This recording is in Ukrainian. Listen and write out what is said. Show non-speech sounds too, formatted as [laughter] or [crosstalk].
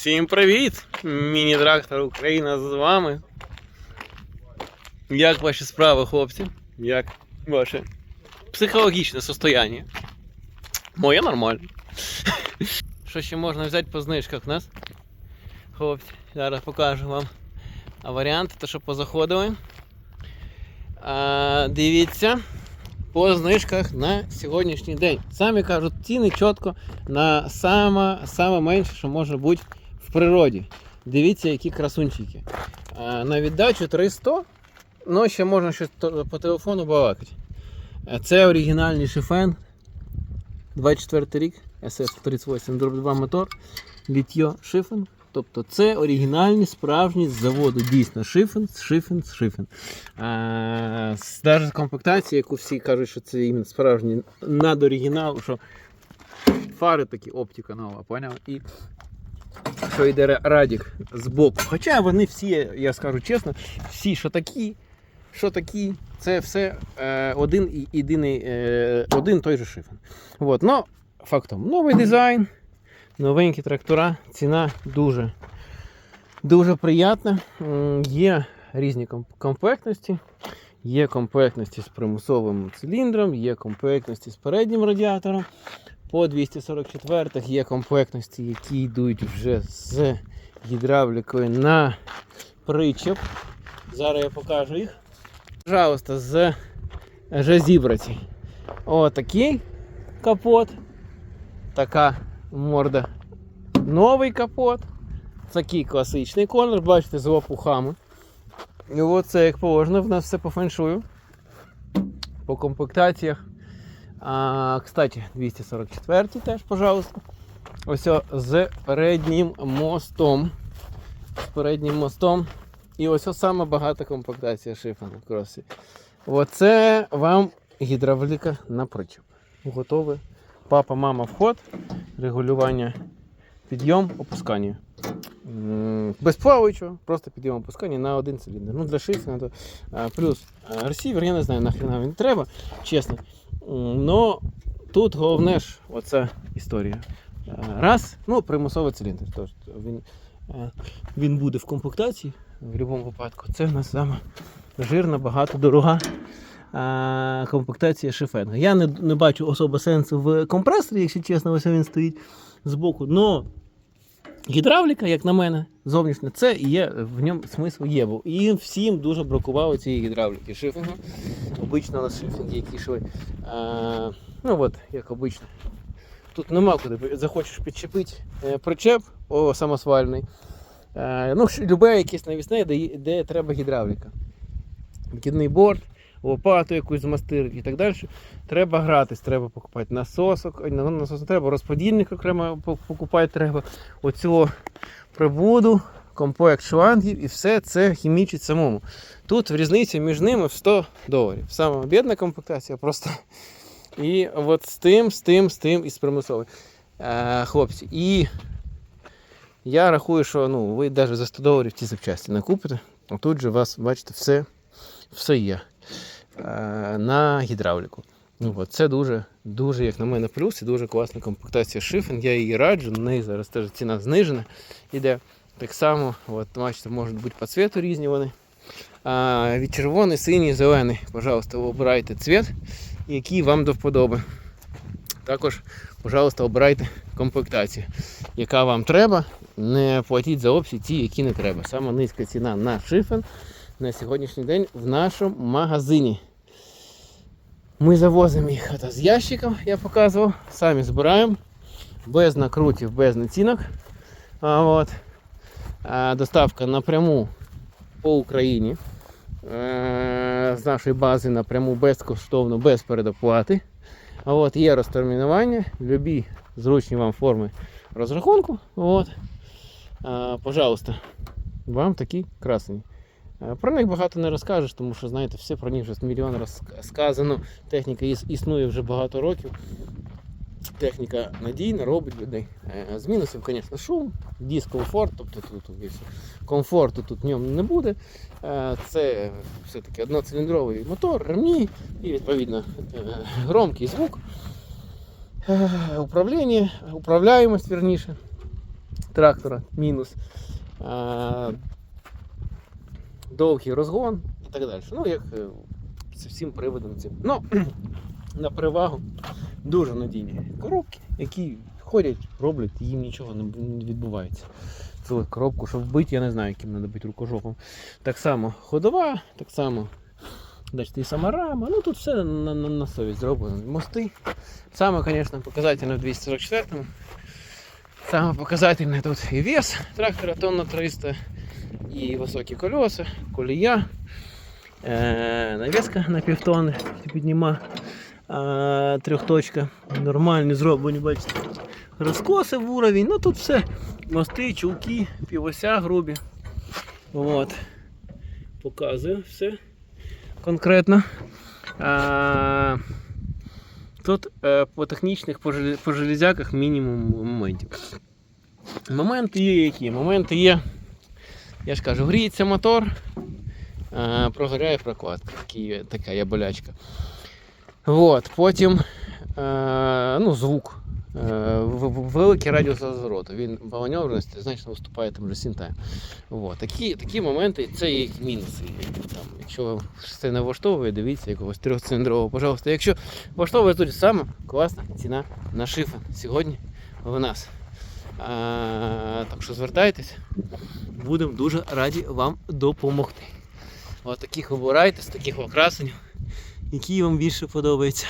Всім привіт! Міні-трактор Україна з вами. Як ваші справи, хлопці? Як ваше психологічне состояння? Моє нормально. Що ще можна взяти по знижках у нас? Хлопці, зараз покажу вам а варіанти, то що позаходили. А, дивіться по знижках на сьогоднішній день. Самі кажуть, ціни чітко на саме, саме менше, що може бути в природі. Дивіться, які красунчики. На віддачу 300, ну ще можна щось по телефону балакати. Це оригінальний шифен. 24 рік, SF38 дроб 2 мотор, літьо шифен. Тобто це оригінальний, справжній з заводу дійсно шифен, шифен, шифен. А, навіть комплектації, яку всі кажуть, що це іменно справжній надоригінал, що фари такі, оптика нова, поняв? І що йде радік з боку. Хоча вони всі, я скажу чесно, всі що такі, що такі, це все е, один і єдиний, е, один той же шифен. От, но фактом, новий дизайн, новенькі трактора, ціна дуже, дуже приятна. Є різні комп- комплектності. Є комплектності з примусовим циліндром, є комплектності з переднім радіатором. По 244 є комплектності, які йдуть вже з гідравлікою на причеп. Зараз я покажу їх. Пожалуйста, з вже зібраті. Отакий капот. Така морда. Новий капот. Такий класичний колір, бачите, з лопухами. І оце як положено, в нас все по феншую. По комплектаціях. А, кстати, 244 теж, пожалуйста. Ось з переднім мостом. З переднім мостом. І ось саме багата комплектація шифану в кросі. Оце вам гідравліка на причіп. Готове. Папа, мама, вход, регулювання, підйом, опускання. Без плаваючого, просто підйом опускання на один циліндр. Ну, для то плюс ресівер, я не знаю, нахрена він треба, чесно. Но тут головне ж оця історія. Раз, ну, примусовий циліндр. Тож він, е, він буде в комплектації в будь-якому випадку. Це в нас саме жирна, багато дорога а, комплектація шифенга. Я не, не бачу особо сенсу в компресорі, якщо чесно, ось він стоїть збоку. Но гідравліка, як на мене, зовнішня, це і є, в ньому смисл є. Бо і всім дуже бракувало цієї гідравліки шифінгу. Обично у нас шифінги, які йшли. А, ну от, як обично. Тут нема куди. Захочеш підчепити е, причеп о, самосвальний. Е, ну, любе якесь навісне, де, де треба гідравліка. Відкидний борт, лопату якусь змастирити і так далі. Треба гратись, треба покупати насосок, насос не треба, розподільник окремо покупати треба. Оцю прибуду, комплект шлангів і все це хімічить самому. Тут різниця між ними в 100 доларів. Саме бідна комплектація просто. І от з тим, з тим, з тим і з примусовою. Е, хлопці. І я рахую, що ну, ви навіть за 100 доларів ті запчасті накупите. А тут же у вас, бачите, все, все є на гідравліку. Ну, от, це дуже, дуже, як на мене, плюс і дуже класна комплектація шифен. Я її раджу, на неї зараз теж ціна знижена. Іде так само, от, бачите, можуть бути по цвету різні вони. А, від червоний, синій, зелений. Пожалуйста, обирайте цвіт, який вам до вподоби. Також, пожалуйста, обирайте комплектацію, яка вам треба. Не платіть за опції ті, які не треба. Саме низька ціна на шифен на сьогоднішній день в нашому магазині. Ми завозимо їх з ящиків, я показував, самі збираємо, без накрутів, без націнок. А, от. а, доставка напряму по Україні. Е, з нашої бази напряму безкоштовно, без передоплати. А от є розтермінування, любі зручні вам форми розрахунку. От. А, пожалуйста, вам такі красені. Е, Про них багато не розкажеш, тому що знаєте, все про них вже мільйон раз сказано. Техніка існує вже багато років. Техніка надійна, робить людей. Е, З мінусів, звісно, шум, дискомфорт, тобто тут комфорту тут в ньому не буде. Е, Це все-таки одноциліндровий мотор, ремні і відповідно громкий звук. Управління, управляємость вірніше. трактора мінус. Довгий розгон і так далі. Ну, як е, з всім приводом цим. Ну, [clears throat] на перевагу дуже надійні коробки, які ходять, роблять, їм нічого не не відбувається. Цю коробку, щоб вбити, я не знаю, яким треба бути рукожопом. Так само ходова, так само бачите, і сама рама. Ну тут все на, на, на совість зроблено. Мости. Саме, звісно, показательне в 244-му. Саме показательне тут і вес трактора тонна 300, і високі колеса, колія, е, навіска на півтони підніма е, трьохточка. Нормальні зроблені, бачите. Розкоси в уровень, ну тут все. Мости, чулки, півося грубі. От. Показую все конкретно. А, тут е, по технічних по железяках мінімум моментів. Моменти є які? Моменти є. Я ж кажу, гріється мотор, прогоряє прокладка. Така є болячка. От, потім е, ну, звук. Е, великий радіус розвороту. Він по маневреності значно виступає там вже сінтаєм. От, такі, такі моменти це є мінуси. Там, якщо це не влаштовує, дивіться якогось трьохциліндрового, пожалуйста. Якщо влаштовує, то саме класна ціна на шифен сьогодні в нас. Так що звертайтесь, будемо дуже раді вам допомогти. От таких обирайте, з таких окрасень, які вам більше подобаються.